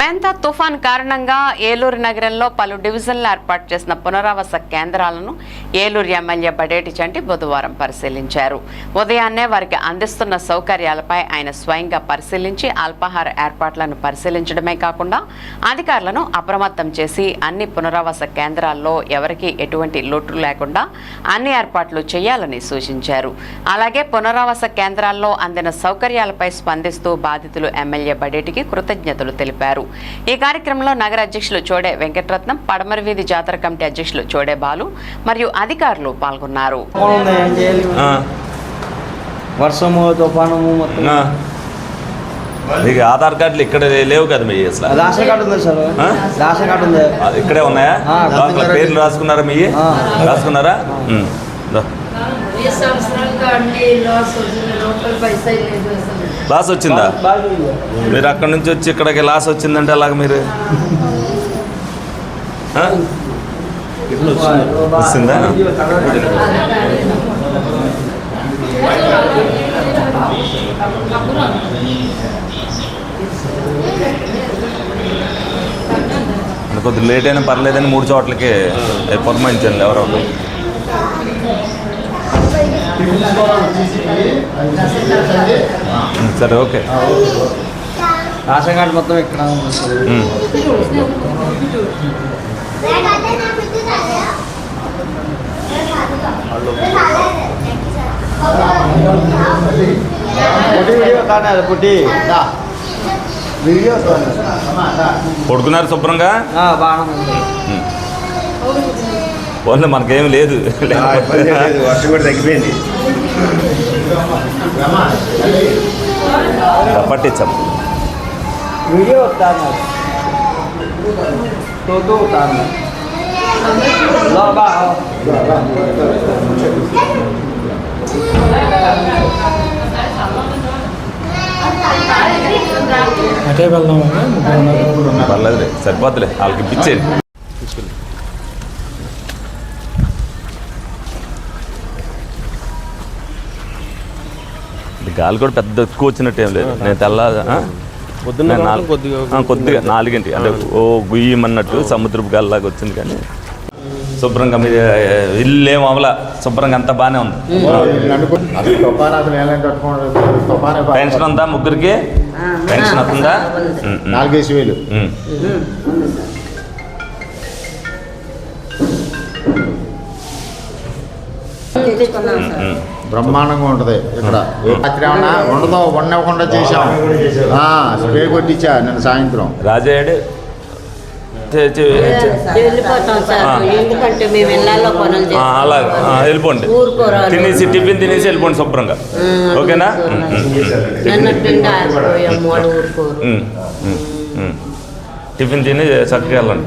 మెంతా తుఫాన్ కారణంగా ఏలూరు నగరంలో పలు డివిజన్లు ఏర్పాటు చేసిన పునరావాస కేంద్రాలను ఏలూరు ఎమ్మెల్యే బడేటి చంటి బుధవారం పరిశీలించారు. ఉదయాన్నే వారికి అందిస్తున్న సౌకర్యాలపై ఆయన స్వయంగా పరిశీలించి అల్పాహార ఏర్పాట్లను పరిశీలించడమే కాకుండా అధికారులను అప్రమత్తం చేసి అన్ని పునరావాస కేంద్రాల్లో ఎవరికీ ఎటువంటి లోటు లేకుండా అన్ని ఏర్పాట్లు చేయాలని సూచించారు. అలాగే పునరావాస కేంద్రాల్లో అందిన సౌకర్యాలపై స్పందిస్తూ బాధితులు ఎమ్మెల్యే బడేటికి కృతజ్ఞతలు తెలిపారు. ఈ కార్యక్రమంలో నగర అధ్యక్షులు చోడే వెంకటరత్నం పడమర వీధి జాతర కమిటీ అధ్యక్షులు చోడే బాలు మరియు అధికారులు పాల్గొన్నారు. వర్షము తుఫానము మొత్తం. ఆ. నీకు ఆధార్ కార్డులు ఇక్కడ లేవు కదా మీ అసలు? రేషన్ కార్డు ఉంది సార్? రేషన్ కార్డు ఉంది. ఆ, ఇక్కడే ఉన్నాయా? పేర్లు రాసుకున్నారా మీ. రాసుకున్నారా? లాస్ వచ్చింది? మీరు అక్కడ నుంచి వచ్చి ఇక్కడికి లాస్ వచ్చిందంటే అలాగ మీరు? వచ్చిందా? కొద్దిగా లేట్ అయినా పర్లేదని మూడు చోట్లకి పురమాయించండి ఎవరో సరే ఓకే. రేషన్ కార్డు మొత్తం ఇక్కడ. పుట్టి. పడుకున్నారు శుభ్రంగా? ఆ, ఓన్లీ మనకేం లేదు. వర్షం కూడా తగ్గిపోయింది. పట్టించాం. వీడియో అటే పర్లేదులే సరిపోద్దులే. వాళ్ళకి ఇప్పించేది గాలి కూడా పెద్ద ఎక్కువ వచ్చినట్టు ఏం లేదు. నేను తెల్ల కొద్దిగా నాలుగింటి అంటే ఓ గుయ్యమన్నట్టు సముద్రపు గాలిలాగా వచ్చింది కానీ శుభ్రంగా మీ ఇల్లు ఏం అవల శుభ్రంగా అంతా బాగానే ఉంది. పెన్షన్ ఉందా ముగ్గురికి? పెన్షన్ వస్తుందా. నాలుగేసి వేలు. బ్రహ్మాండంగా ఉంటుంది ఇక్కడ. రాత్రి ఏమన్నా ఉండదు ఉండకుండా చేసాం ఆ, స్ప్రే కొట్టించా నిన్న సాయంత్రం. రాజాడు వెళ్ళిపోతాం సార్. ఎందుకంటే మేము పనులు అలా వెళ్ళిపోండి. ఊరుకోరాలు. తినేసి టిఫిన్ తినేసి వెళ్ళిపోండి శుభ్రంగా. ఓకేనా? మూడు ఊరుకోరు. టిఫిన్ తిని చక్కగా వెళ్ళండి.